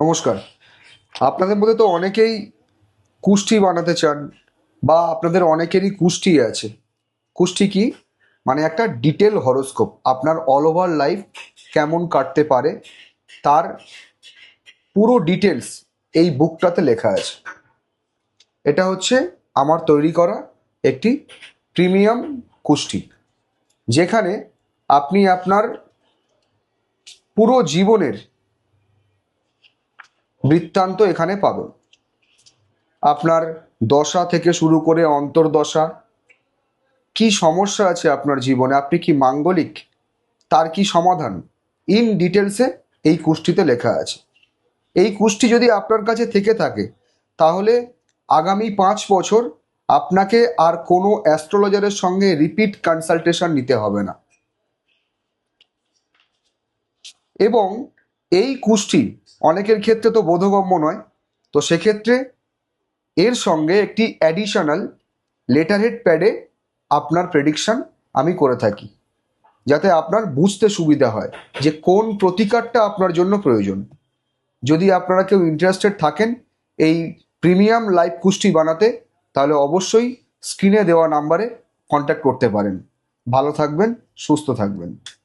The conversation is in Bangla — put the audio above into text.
নমস্কার। আপনাদের মধ্যে তো অনেকেই কুষ্টি বানাতে চান বা আপনাদের অনেকেরই কুষ্টি আছে। কুষ্টি কি? মানে একটা ডিটেল হরোস্কোপ। আপনার অল ওভার লাইফ কেমন কাটতে পারে, তার পুরো ডিটেলস এই বুকটাতে লেখা আছে। এটা হচ্ছে আমার তৈরি করা একটি প্রিমিয়াম কুষ্টি যেখানে আপনি আপনার পুরো জীবনের বৃত্তান্ত এখানে পাবেন। আপনার দশা থেকে শুরু করে অন্তর্দশা। কি সমস্যা আছে আপনার জীবনে? আপনি কি মাঙ্গলিক? তার কি সমাধান? ইন ডিটেলসে এই কুষ্টিতে লেখা আছে। এই কুষ্টি যদি আপনার কাছে থেকে থাকে, তাহলে আগামী পাঁচ বছর আপনাকে আর কোনো অ্যাস্ট্রোলজারের সঙ্গে রিপিট কনসালটেশন নিতে হবে না। এবং এই কুষ্টি অনেকের ক্ষেত্রে তো বোধগম্য নয়। তো সেক্ষেত্রে এর সঙ্গে একটি অ্যাডিশনাল লেটারহেড প্যাডে আপনার প্রেডিকশন আমি করে থাকি, যাতে আপনার বুঝতে সুবিধা হয় যে কোন প্রতিকারটা আপনার জন্য প্রয়োজন। যদি আপনারা কেউ ইন্টারেস্টেড থাকেন এই প্রিমিয়াম লাইভ কুষ্টি বানাতে, তাহলে অবশ্যই স্ক্রিনে দেওয়া নাম্বারে কন্ট্যাক্ট করতে পারেন। ভালো থাকবেন, সুস্থ থাকবেন।